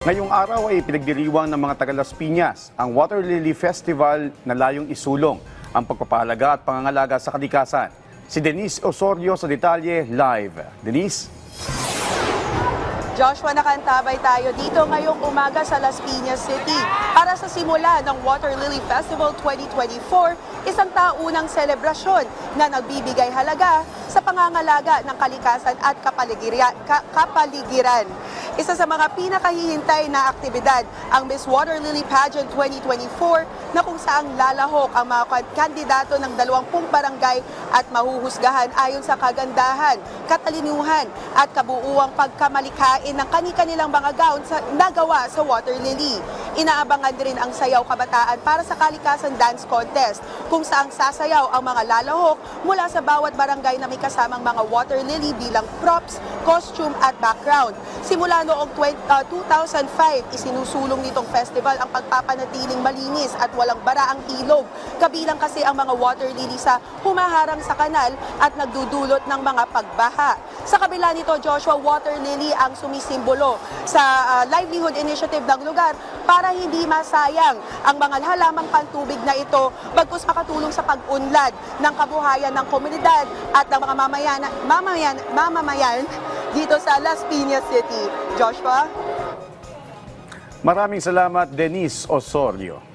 Ngayong araw ay pinagdiriwang ng mga taga Las Piñas ang Water Lily Festival na layong isulong ang pagpapahalaga at pangangalaga sa kalikasan. Si Denise Osorio sa detalye live. Denise? Joshua, nakantabay tayo dito ngayong umaga sa Las Piñas City para sa simula ng Water Lily Festival 2024, isang taunang selebrasyon na nagbibigay halaga sa pangangalaga ng kalikasan at kapaligiran. ka- kapaligiran. Isa sa mga pinakahihintay na aktibidad ang Miss Water Lily Pageant 2024 na kung saang lalahok ang mga kan- kandidato ng 20 barangay at mahuhusgahan ayon sa kagandahan, katalinuhan at kabuuang pagkamalikhain ng kani-kanilang mga gown sa nagawa sa Water Lily. Inaabangan din ang sayaw kabataan para sa kalikasan dance contest kung saang sasayaw ang mga lalahok mula sa bawat barangay na may kasamang mga Water Lily bilang props, costume at background. Simula noong 20, uh, 2005, isinusulong nitong festival ang pagpapanatiling malinis at walang bara ang ilog. Kabilang kasi ang mga water lily sa humaharang sa kanal at nagdudulot ng mga pagbaha. Sa kabila nito, Joshua, water lily ang sumisimbolo sa uh, livelihood initiative ng lugar para hindi masayang ang mga halamang pantubig na ito bagkus makatulong sa pag-unlad ng kabuhayan ng komunidad at ng mga mamayan, mamayan, mamamayan dito sa Las Piñas City. Joshua? Maraming salamat, Denise Osorio.